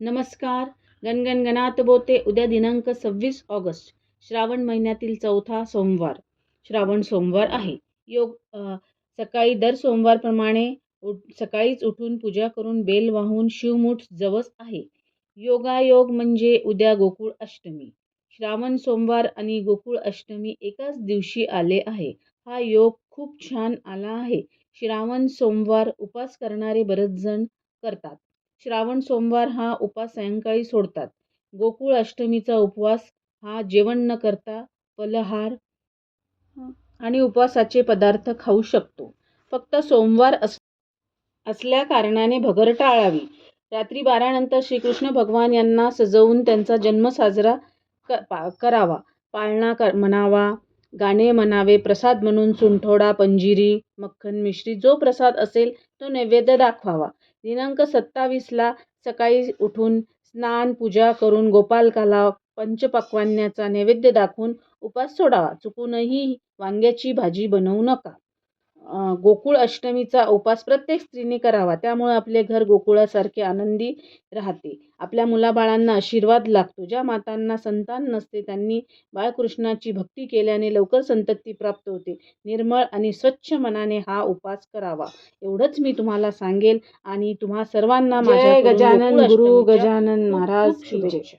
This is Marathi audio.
नमस्कार. गणगणगणात बोते उद्या दिनांक सव्वीस ऑगस्ट. श्रावण महिन्यातील चौथा सोमवार. श्रावण सोमवार आहे. योग सकाळी दर सोमवारप्रमाणे उठ सकाळीच उठून पूजा करून बेल वाहून शिवमूठ जवस आहे. योगायोग म्हणजे उद्या गोकुळ अष्टमी. श्रावण सोमवार आणि गोकुळ अष्टमी एकाच दिवशी आले आहे. हा योग खूप छान आला आहे. श्रावण सोमवार उपास करणारे बरेच जण करतात. श्रावण सोमवार हा उपास सायंकाळी सोडतात. गोकुळ अष्टमीचा उपवास हा जेवण न करता फलहार आणि उपवासाचे पदार्थ खाऊ शकतो. फक्त सोमवार अस असल्या कारणाने भगर टाळावी. रात्री बारानंतर श्रीकृष्ण भगवान यांना सजवून त्यांचा जन्म साजरा क पा करावा. पाळणा कर म्हणावा गाणे म्हणावे प्रसाद म्हणून सुंठोडा पंजिरी मक्खन मिश्री जो प्रसाद असेल तो नैवेद्य दाखवावा. दिनांक सत्तावीसला सकाळी उठून स्नान पूजा करून गोपालकाला पंचपक्वान्याचा नैवेद्य दाखवून उपास सोडावा. चुकूनही वांग्याची भाजी बनवू नका. गोकुळ अष्टमीचा उपास प्रत्येक स्त्रीने करावा. त्यामुळे आपले घर गोकुळासारखे आनंदी राहते. आपल्या मुलाबाळांना आशीर्वाद लागतो. ज्या मातांना संतान नसते त्यांनी बाळकृष्णाची भक्ती केल्याने लवकर संतती प्राप्त होते. निर्मळ आणि स्वच्छ मनाने हा उपास करावा. एवढंच मी तुम्हाला सांगेल आणि तुम्हा सर्वांना माझ्याकडून गजानन गुरु गजानन महाराज. शुभेच्छा.